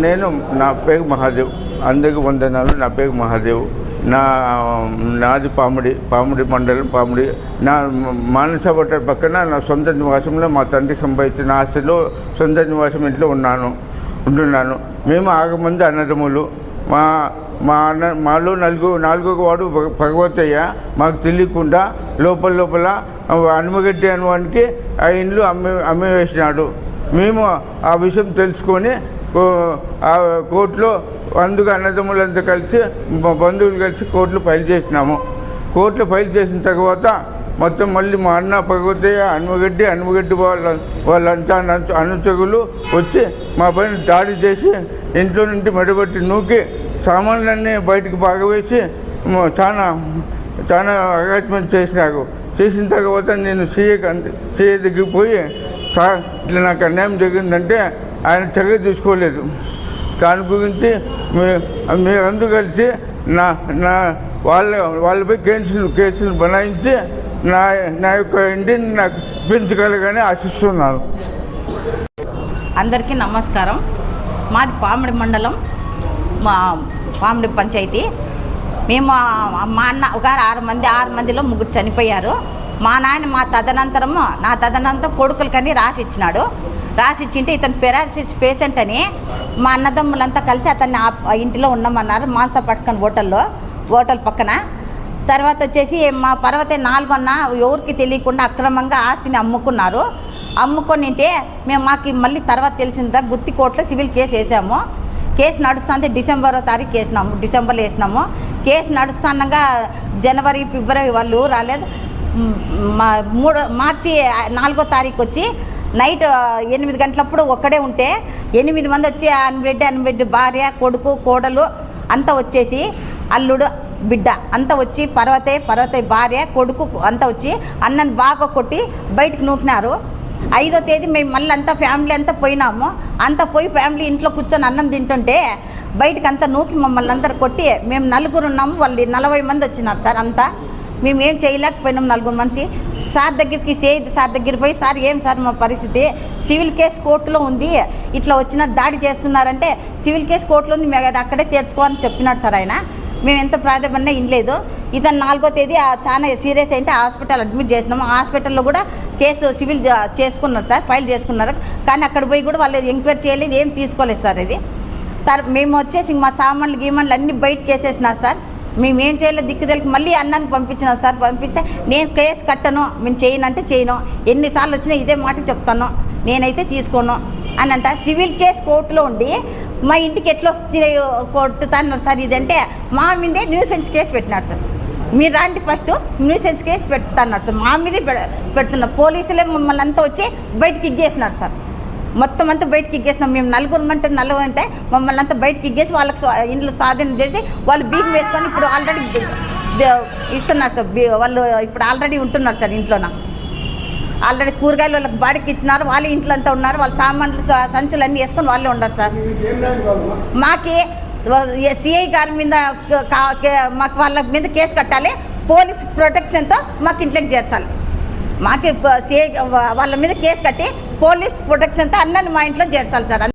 నేను నా పేరు మహాదేవ్. అందరికి వందనాలు. నా పేరు మహాదేవ్. నా నాది పాముడి పాముడి మండలం పాముడి నా మానస బట్టర్ పక్కన నా సొంత నివాసంలో మా తండ్రి సంపాదించిన ఆస్తిలో సొంత నివాసం ఇంట్లో ఉన్నాను ఉంటున్నాను. మేము ఆరు మంది అన్నదమ్ములు. మా మా అన్న మాలో నలుగు నాలుగో వాడు భగ- భగవతయ్య. మాకు తెలియకుండా లోపల లోపల హనుమగడ్డి అనువానికి ఆ ఇండ్లు అమ్మి అమ్మి వేసినాడు. మేము ఆ విషయం తెలుసుకొని కోర్టులో అందుకు అన్నదమ్ములంతా కలిసి బంధువులు కలిసి కోర్టులో ఫైల్ చేసినాము. కోర్టులో ఫైల్ చేసిన తర్వాత మొత్తం మళ్ళీ మా అన్న భగవతయ్య హనుమగడ్డి హనుమగడ్డి వాళ్ళ వాళ్ళంతా అను- అనుచరులు వచ్చి మా పైన దాడి చేసి ఇంట్లో నుండి మెడబెట్టి నూకి సామాన్లన్నీ బయటకు బాగవేసి చాలా చాలా అగాచ్మెంట్ చేసినారు. చేసిన తర్వాత నేను సీఏ సీఏ దగ్గరికి పోయి సార్ ఇట్లా నాకు అన్యాయం జరిగిందంటే ఆయన చర్య తీసుకోలేదు. దాని గురించి మీ- మీరందరూ కలిసి నా నా వాళ్ళ వాళ్ళపై కేసులు కేసులు బనాయించి నా నా యొక్క ఇంటిని నాకు పెంచగలగానే ఆశిస్తున్నాను. అందరికీ నమస్కారం. మాది పామిడి మండలం మా పామిడి పంచాయతీ. మేము మా అన్న ఒక ఆరు మంది ఆరు మందిలో ముగ్గురు చనిపోయారు. మా నాయన మా తదనంతరము నా తదనంతరం కొడుకులకని రాసి ఇచ్చినాడు రాసి ఇచ్చింటే ఇతను పెరాలసిస్ పేషెంట్ అని మా అన్నదమ్ములంతా కలిసి అతన్ని ఆ- ఇంటిలో ఉన్నామన్నారు మాంస పట్టుకొని హోటల్లో హోటల్ పక్కన. తర్వాత వచ్చేసి మా పర్వతే నాలుగొన్న ఎవరికి తెలియకుండా అక్రమంగా ఆస్తిని అమ్ముకున్నారు. అమ్ముకొనింటే మేము మాకు మళ్ళీ తర్వాత తెలిసిందా గుత్తి కోర్టులో సివిల్ కేసు వేసాము. కేసు నడుస్తుంది డిసెంబరో తారీఖు వేసినాము డిసెంబర్లో వేసినాము. కేసు నడుస్తుండగా జనవరి ఫిబ్రవరి వాళ్ళు రాలేదు. మా మూడు మార్చి నాలుగో తారీఖు వచ్చి నైట్ ఎనిమిది గంటలప్పుడు ఒక్కడే ఉంటే ఎనిమిది మంది వచ్చి అన్బిడ్డ అన్బిడ్డ భార్య కొడుకు కోడలు అంతా వచ్చేసి అల్లుడు బిడ్డ అంతా వచ్చి పర్వతే పర్వతే భార్య కొడుకు అంతా వచ్చి అన్నని బాగా కొట్టి బయటకు నూకినారు ఐదో తేదీ మేము మళ్ళీ అంతా ఫ్యామిలీ అంతా పోయినాము. అంతా పోయి ఫ్యామిలీ ఇంట్లో కూర్చొని అన్నం తింటుంటే బయటకు అంతా నూకి మమ్మల్ని అందరు కొట్టి మేము నలుగురు ఉన్నాము. వాళ్ళు నలభై మంది వచ్చినారు సార్ అంతా. మేము ఏం చేయలేకపోయినాం నలుగురు మనిషి. సార్ దగ్గరికి చేయి సార్ దగ్గరికి పోయి సార్ ఏం సార్ మా పరిస్థితి? సివిల్ కేసు కోర్టులో ఉంది. ఇట్లా వచ్చిన దాడి చేస్తున్నారంటే సివిల్ కేసు కోర్టులో ఉంది. మేము అక్కడే తెచ్చుకోవాలని చెప్పినాడు సార్ ఆయన. మేము ఎంత ప్రాధాన్యత ఇనలేదు. ఇతను నాలుగో తేదీ చాలా సీరియస్ అయితే హాస్పిటల్ అడ్మిట్ చేసినాము. హాస్పిటల్లో కూడా కేసు సివిల్ చేసుకున్నారు సార్ ఫైల్ చేసుకున్నారు. కానీ అక్కడ పోయి కూడా వాళ్ళు ఎంక్వైరీ చేయలేదు. ఏం తీసుకోలేదు సార్ ఇది. తర్ మేము వచ్చేసి మా సామాన్లు గీమాన్లు అన్నీ బయటకు వేసేసినారు సార్. మేము ఏం చేయలేదు దిక్కుదలకి మళ్ళీ అన్నాన్ని పంపించినాం సార్. పంపిస్తే నేను కేసు కట్టను మేము చేయనంటే చేయను. ఎన్నిసార్లు వచ్చినా ఇదే మాట చెప్తాను. నేనైతే తీసుకోను అని అంట సివిల్ కేసు కోర్టులో ఉండి మా ఇంటికి ఎట్లా వచ్చి కొట్టుతాన్నారు సార్. ఇదంటే మా మీదే న్యూసెన్స్ కేసు పెట్టినారు సార్. మీరు రాండి ఫస్ట్ న్యూసెన్స్ కేసు పెడతాన్నారు సార్. మా మీదే పెడుతున్నారు పోలీసులే మమ్మల్ని అంతా వచ్చి బయటికి ఇచ్చేసినారు సార్. మొత్తం అంతా బయటకి ఇగ్గేసినాం మేము నలుగురు అంటే నలుగురు అంటే మమ్మల్ని అంతా బయటకి ఇగ్గేసి వాళ్ళకి ఇంట్లో స్వాధీనం చేసి వాళ్ళు బీగం వేసుకొని ఇప్పుడు ఆల్రెడీ ఇస్తున్నారు సార్. వాళ్ళు ఇప్పుడు ఆల్రెడీ ఉంటున్నారు సార్ ఇంట్లోన. ఆల్రెడీ కూరగాయలు వాళ్ళకి బాడికి ఇచ్చినారు. వాళ్ళే ఇంట్లో అంతా ఉన్నారు. వాళ్ళ సామాన్లు సంచులు అన్నీ వేసుకొని వాళ్ళే ఉన్నారు సార్. మాకి సిఐ గారి మీద మాకు వాళ్ళ మీద కేసు కట్టాలి. పోలీస్ ప్రొటెక్షన్తో మాకు ఇంట్లోకి చేర్చాలి. మాకు సిఐ వాళ్ళ మీద కేసు కట్టి పోలీస్ ప్రొటెక్షన్తో అన్నని మా ఇంట్లో చేర్చాలి సార్.